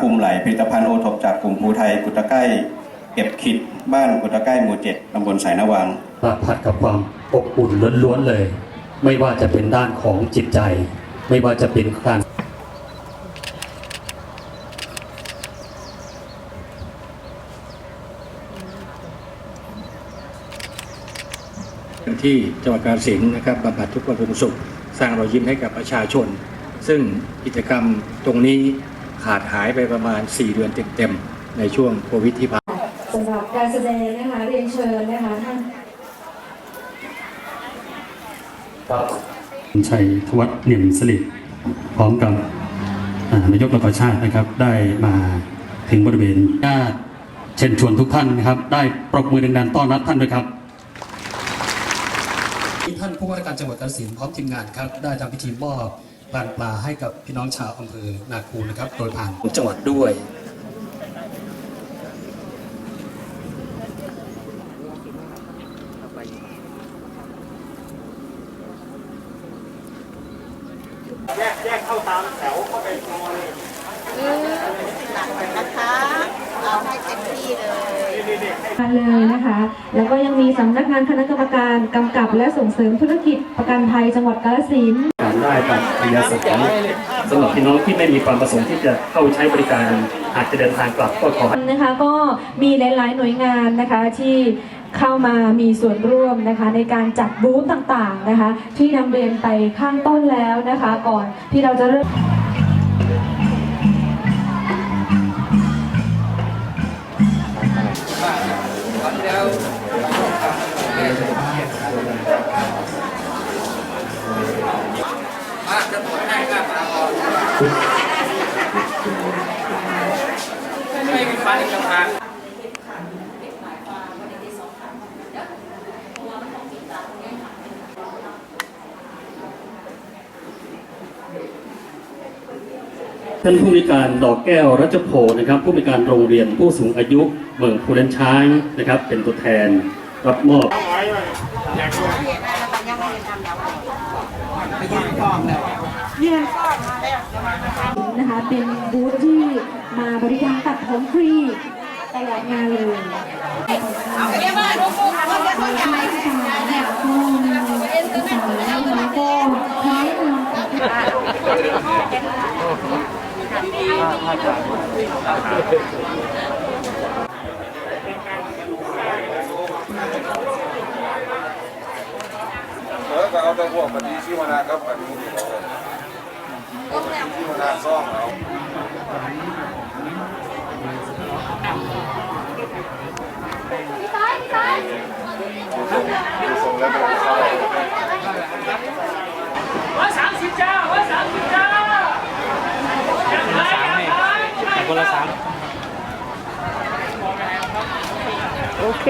ภูมิไหลผลิตภัณฑ์โอทบจากกลุ่มภูไทย กุตะไก้เก็บขิดบ้านกุตะไก้หมู่เจ็ดตำบลสายนวางสัมผัสกับความอบอุ่นล้วนๆเลย ไม่ว่าจะเป็นด้านของจิตใจ ไม่ว่าจะเป็นการที่จังหวัดกาฬสินธุ์นะครับบำบัดทุกข์บำรุงสุข สร้างรอยยิ้มให้กับประชาชน ซึ่งกิจกรรมตรงนี้ ขาดหายไปประมาณ 4 เดือนเต็มๆในช่วงโควิดที่ผ่านสำหรับการแสดงนะคะเรียนเชิญนะคะท่านชัยธวัฒน์เนียมสลิดพร้อมกับอ่านายกรัฐชาตินะครับ ได้มาถึงบริเวณญาติเชิญชวนทุกท่านนะครับ ได้ปรบมือดังๆต้อนรับท่านด้วยครับท่านผู้ว่าราชการจังหวัดกาฬสินธุ์พร้อมทีมงานครับ ได้ทำพิธีมอบ ปลาปลาให้กับพี่น้องชาวอำเภอนาคูนะครับ โดยผ่านจังหวัดด้วยนะคะ เอาให้เต็มที่เลยมาเลยนะคะ แล้วก็ยังมีสำนักงานคณะกรรมการกำกับและส่งเสริมธุรกิจประกันภัยจังหวัดกาฬสินธุ์การได้บัตรพยาสารสำหรับพี่น้องที่ไม่มีความประสงค์ที่จะเข้าใช้บริการอาจจะเดินทางกลับก็ขอนะคะก็มีหลาย ๆ หน่วยงานนะคะที่เข้ามามีส่วนร่วมนะคะในการจัดบูธต่างๆนะคะที่นำเรียนไปข้างต้นแล้วนะคะก่อนที่เราจะเริ่ม ท่านผู้มีการดอกแก้วรัชโพนะครับ ผู้มีการโรงเรียนผู้สูงอายุเมืองภูเรนช้างนะครับ เป็นตัวแทนรับมอบ นะคะ เป็นบูธที่มาบริการตัดผมฟรีตลอดงานเลยเอาไปมาลูกๆก็จะต้องใช้สายเนี่ยก็มีสายแล้วก็ใช้นำเออก็ เอาแต่พวกปฏิชีวนาครับปฏิชีวนาชีวนาซ่องเอาส่งแล้วเป็นเข้าร้อยสามสิบจ้าร้อยสามสิบจ้าอยากขายอยากขายคนละสามโอเค